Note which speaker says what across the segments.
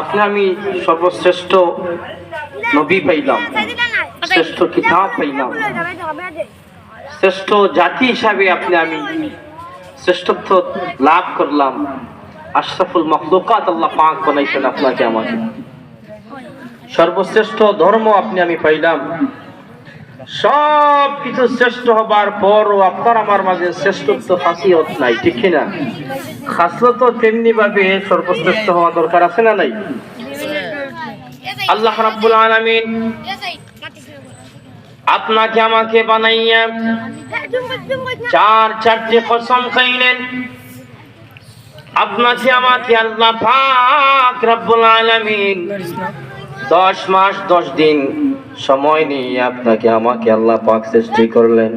Speaker 1: আপনি আমি সর্বশ্রেষ্ঠ নবী পাইলাম। শ্রেষ্ঠ কিতাব পাইলাম। শ্রেষ্ঠ জাতি হিসাবে আপনি আমি শ্রেষ্ঠত্ব লাভ করলাম। আশরাফুল মখলুকাত আল্লাহ পাক বানাইছেন আপনাকে আমাকে। সর্বশ্রেষ্ঠ ধর্ম আপনি আমি পাইলাম। সব কিছু শ্রেষ্ঠ হবার পরও আপনার আমার মাঝে শ্রেষ্ঠত্ব খাসিয়ত নাই, ঠিক না খাসলত তেমনি ভাবে সর্বশ্রেষ্ঠ হওয়া দরকার আছে না নাই? আল্লাহ রাব্বুল আলামিন আপনাকে আমাকে বানাইয়া চার চারটে কসম খাইলেন। আপনাকে আমাকে আল্লাহ পাক আলামিন দশ মাস, দশ দিন সময় নিয়ে আপনাকে আমাকে আল্লাহ পাক সৃষ্টি করলেন।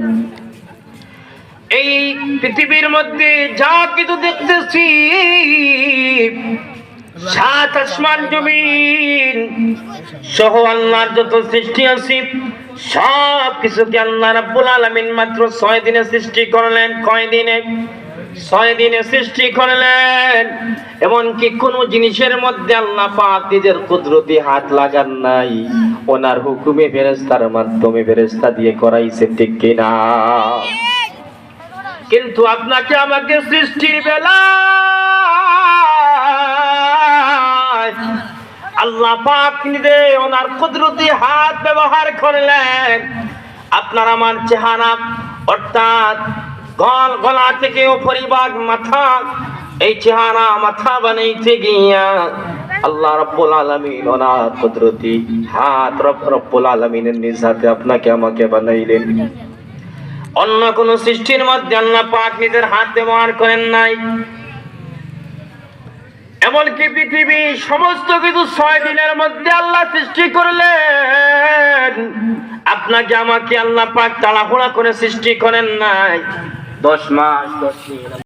Speaker 1: এই পৃথিবীর মধ্যে যা কিছু দেখতেছি, সাত আসমান জমিন সহ আল্লাহর যত সৃষ্টি আছে সব কিছুকে আল্লাহ রাব্বুল আলামিন মাত্র ছয় দিনে সৃষ্টি করলেন। কয় দিনে? ছয় দিনে সৃষ্টি করলেন, এমনকি কোন জিনিসের মধ্যে আল্লাহ পাক নিজের কুদরতি হাত লাগান নাই। ওনার হুকুমে ফেরেস্তার মাধ্যমে ফেরেস্তা দিয়ে করাইছে, ঠিক কিনা? কিন্তু আপনাকে আমাকে সৃষ্টির বেলা আল্লাহ পাক নিজে ওনার কুদরতি হাত ব্যবহার করলেন। আপনার আমার চেহারা, অর্থাৎ গল গলা থেকে ও পরিবাগ মাথা, এই চেহারা মাথা বানাইতে গিয়া আল্লাহ রব্বুল আলামিন ওনার কুদরতি হাত রব রব্বুল আলামিনের নিজ হাতে আপনাকে, আমাকে বানাইলেন। অন্য কোন সৃষ্টির মধ্যে আল্লাহ পাক নিজের হাত ব্যবহার করেন নাই। এমনকি পৃথিবী সমস্ত কিছু ছয় দিনের মধ্যে আল্লাহ সৃষ্টি করলেন। আপনাকে, আমাকে আল্লাহ পাক তাড়াহুড়া করে সৃষ্টি করেন নাই। দশ মাস দশ দিন